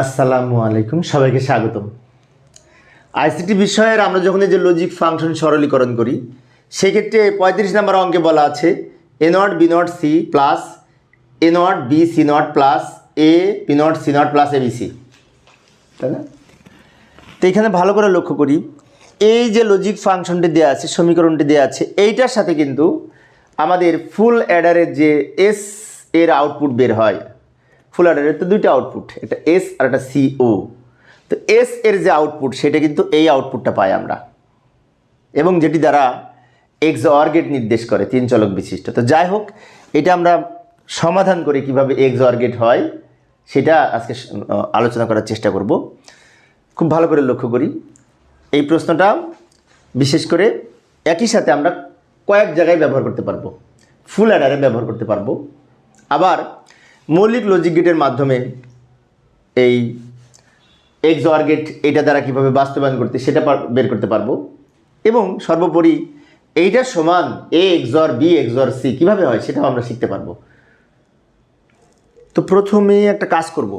আসসালামু আলাইকুম, সবাইকে স্বাগতম। আইসিটি বিষয়ের আমরা যখন এই যে লজিক ফাংশন সরলীকরণ করি, সেক্ষেত্রে পঁয়ত্রিশ নম্বর অঙ্কে বলা আছে A not B not C plus A not B C not plus A B not C not plus A B C তাই না? তো এখানে ভালো করে লক্ষ্য করি, এই যে লজিক ফাংশনটি দেওয়া আছে, সমীকরণটি দেওয়া আছে, এইটার সাথে কিন্তু আমাদের ফুল অ্যাডারের যে এস এর আউটপুট বের হয়। ফুল অ্যাডারের তো দুইটা আউটপুট এটা এস আর একটা সিও তো এস এর যে আউটপুট সেটা কিন্তু এই আউটপুটটা পাই আমরা। এবং যেটি দ্বারা এক্স অর গেট নির্দেশ করে, তিন চলক বিশিষ্ট। তো যাই হোক, এটা আমরা সমাধান করে কীভাবে এক্স অর গেট হয়, সেটা আজকে আলোচনা করার চেষ্টা করব। খুব ভালো করে লক্ষ্য করি। এই প্রশ্নটা বিশেষ করে একই সাথে আমরা কয়েক জায়গায় ব্যবহার করতে পারব। ফুল অ্যাডারে ব্যবহার করতে পারব। আবার মৌলিক লজিক গেটের মাধ্যমে এই এক্স গেট এটা দ্বারা কীভাবে বাস্তবায়ন করতে, সেটা বের করতে পারব। এবং সর্বোপরি এইটার সমান A XOR B XOR C কীভাবে হয় সেটাও আমরা শিখতে পারব। তো প্রথমে একটা কাজ করব।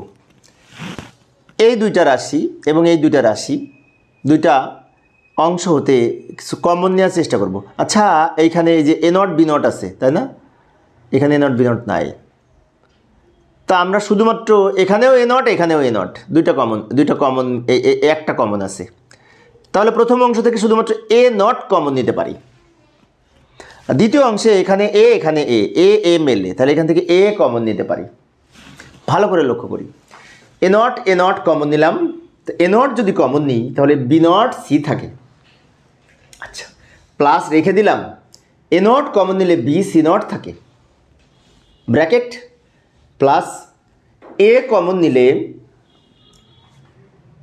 এই দুইটা রাশি এবং এই দুইটা রাশি, দুইটা অংশ হতে কিছু কমন নেওয়ার চেষ্টা করব। আচ্ছা এইখানে এই যে এ নট বি নট আছে, তাই না? এখানে এ নট বি নট নাই। তা আমরা শুধুমাত্র এখানেও এ নট, এখানেও এ নট। দুইটা কমন দুইটা কমন একটা কমন আছে। তাহলে প্রথম অংশ থেকে শুধুমাত্র এ নট কমন নিতে পারি। দ্বিতীয় অংশে এখানে এ এখানে এ এ এ তাহলে এখান থেকে এ কমন নিতে পারি। ভালো করে লক্ষ্য করি। A not A not common নিলাম। তো এ নট যদি কমন নিই, তাহলে বি নট সি থাকে। আচ্ছা প্লাস রেখে দিলাম। এ নট কমন নিলে বি, সি নট থাকে। ব্র্যাকেট। প্লাস এ কমন নিলে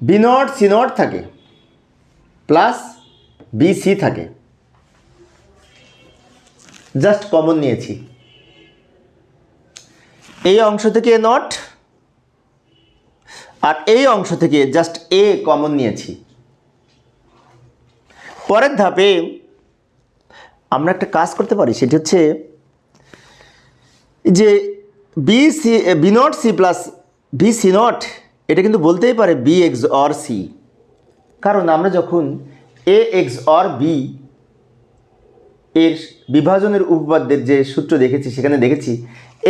বি নট, সি নট থাকে, প্লাস বি, সি থাকে। জাস্ট কমন নিয়েছি। এই অংশ থেকে এ নট আর এই অংশ থেকে জাস্ট এ কমন নিয়েছি। পরের ধাপে আমরা একটা কাজ করতে পারি, সেটি হচ্ছে যে B C B not C plus B C not এটা কিন্তু বলতেই পারে বি এক্স অর সি কারণ আমরা যখন এ এক্স অর বি এর বিভাজনের উপপাদ্যের যে সূত্র দেখেছি, সেখানে দেখেছি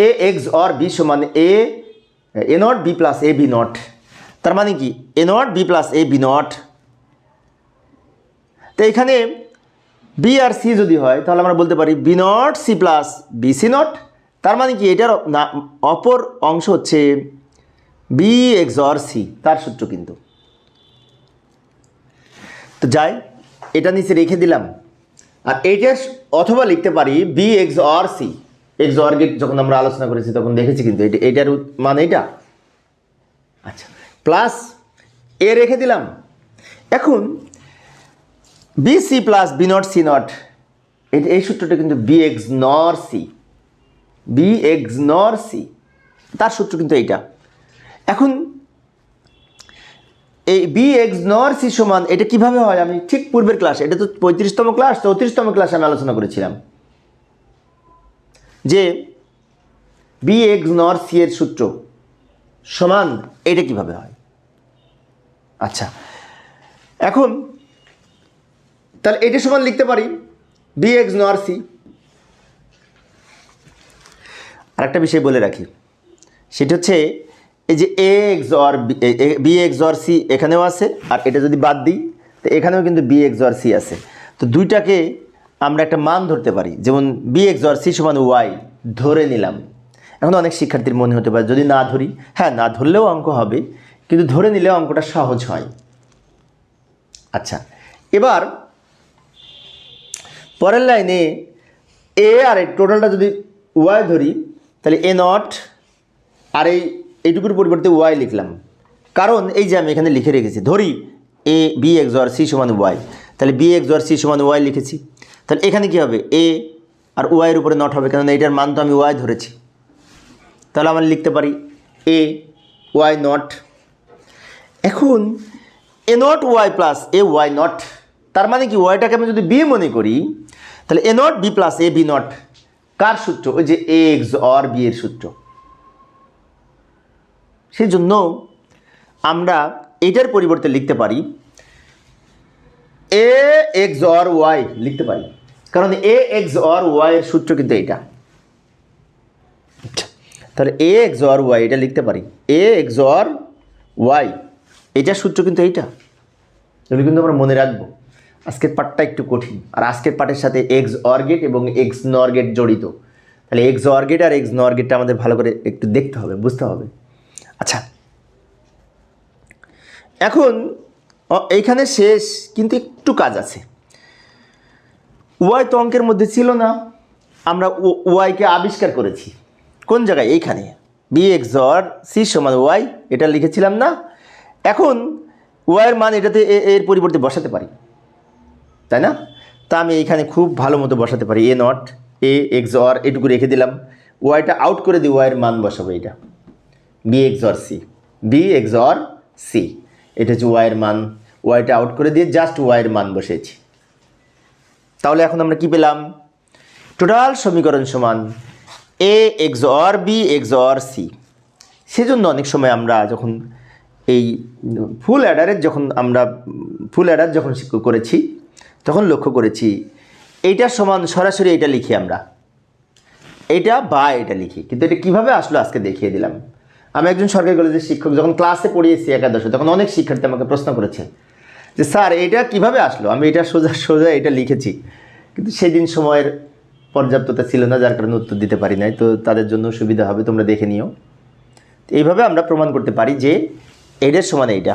এ এক্স অর বি সমান A A not B plus A B not তার মানে কি? A not B plus A B not তো এখানে বি আর সি যদি হয়, তাহলে আমরা বলতে পারি B not C plus B C not তার মানে কি? এটার অপর অংশ হচ্ছে বি এক্স অর সি তার সূত্র কিন্তু। তো যাই, এটা নিচে রেখে দিলাম। আর এইটার অথবা লিখতে পারি B XOR C XOR gate যখন আমরা আলোচনা করেছি তখন দেখেছি কিন্তু এটা, এটার মানে এটা। আচ্ছা প্লাস এ রেখে দিলাম। এখন B C plus B not C not এই সূত্রটা কিন্তু B XNOR C B XNOR C তার সূত্র কিন্তু এইটা। এখন এই বি এক্স নর সি সমান এটা কীভাবে হয়? আমি ঠিক পূর্বের ক্লাস এটা তো পঁয়ত্রিশতম ক্লাস চৌত্রিশতম ক্লাসে আমি আলোচনা করেছিলাম। যে বি এক্স নর সি এর সূত্র সমান এটা কীভাবে হয়? আচ্ছা এখন তাহলে এটা সমান লিখতে পারি। বি এক্স নর সি আরেকটা বিষয় বলে রাখি। সেটা হচ্ছে এই যে A XOR B XOR C এখানেও আছে, আর এটা যদি বাদ দিই, তো এখানেও কিন্তু বি এক্স অর সি আছে। তো দুইটাকে আমরা একটা মান ধরতে পারি। যেমন বি এক্স অর সি সমান ওয়াই ধরে নিলাম। এখন অনেক শিক্ষার্থীর মনে হতে পারে, যদি না ধরি হ্যাঁ না ধরলেও অঙ্ক হবে, কিন্তু ধরে নিলেও অঙ্কটা সহজ হয়। আচ্ছা এবার পরের লাইনে এ আর এই টোটালটা যদি ওয়াই ধরি তাহলে এ নট আর এই এইটুকুর পরিবর্তে ওয়াই লিখলাম। কারণ এই যে আমি এখানে লিখে রেখেছি, ধরি A, B, XOR C সমান ওয়াই, তাহলে বি, এক্স আর সি সমান ওয়াই লিখেছি। তাহলে এখানে কি হবে? এ আর ওয়াইয়ের উপরে নট হবে কারণ এইটার মান তো আমি ওয়াই ধরেছি। তাহলে আমরা লিখতে পারি এ, ওয়াই নট। এখন A not Y plus A Y not, তার মানে কি, ওয়াইটাকে আমি যদি বি মনে করি, তাহলে A not B plus A B not. কার সূত্র? ওই যে এক্স অর বি এর সূত্র। সেই জন্য আমরা এটার পরিবর্তে লিখতে পারি এ এক্স অর ওয়াই লিখতে পারি। কারণ এ এক্স অর ওয়াই এর সূত্র কিন্তু এইটা। তাহলে এ এক্স অর ওয়াই এটা লিখতে পারি। এ এক্স অর ওয়াই এটার সূত্র কিন্তু এইটা। এগুলো কিন্তু আমরা মনে রাখব। আজকের পার্টটা একটু কঠিন। আর আজকের পার্টের সাথে এক্স অর গেট এবং এক্স নর গেট জড়িত। তাহলে এক্স অর গেট আর এক্স নর গেটটা আমাদের ভালো করে একটু দেখতে হবে, বুঝতে হবে। আচ্ছা। এখন এইখানে শেষ, কিন্তু একটু কাজ আছে। ওয়াই তো অঙ্কের মধ্যে ছিল না। আমরা ওয়াইকে আবিষ্কার করেছি। কোন জায়গায়? এইখানে। বি এক্স অর সি সমান ওয়াই, এটা লিখেছিলাম না। এখন ওয়াইয়ের মান এটাতে এর পরিবর্তে বসাতে পারি। তাই না? তা আমি এইখানে খুব ভালো মতো বসাতে পারি। A not A x or এটুকু রেখে দিলাম। ওয়াইটা আউট করে দিই ওয়াইয়ের মান বসাবো এটা B XOR C B XOR C এটা হচ্ছে ওয়াইয়ের মান। ওয়াইটা আউট করে দিয়ে জাস্ট ওয়াইয়ের মান বসেছি তাহলে এখন আমরা কি পেলাম? টোটাল সমীকরণ সমান A XOR B XOR C সেজন্য অনেক সময় আমরা যখন এই ফুল অ্যাডারের যখন আমরা ফুল অ্যাডার যখন করেছি তখন লক্ষ্য করেছি এইটার সমান সরাসরি এটা লিখি আমরা। এটা বা এটা লিখি। কিন্তু এটা কীভাবে আসলো আজকে দেখিয়ে দিলাম। আমি একজন সরকারি কলেজের শিক্ষক, যখন ক্লাসে পড়িয়েছি একাদশে, তখন অনেক শিক্ষার্থী আমাকে প্রশ্ন করেছে যে, স্যার এটা কীভাবে আসলো? আমি এটা সোজা সোজা এটা লিখেছি। কিন্তু সেদিন সময়ের পর্যাপ্ততা ছিল না, যার কারণে উত্তর দিতে পারি নাই। তো তাদের জন্য সুবিধা হবে, তোমরা দেখে নিও। এইভাবে আমরা প্রমাণ করতে পারি যে এইটার সমান এইটা।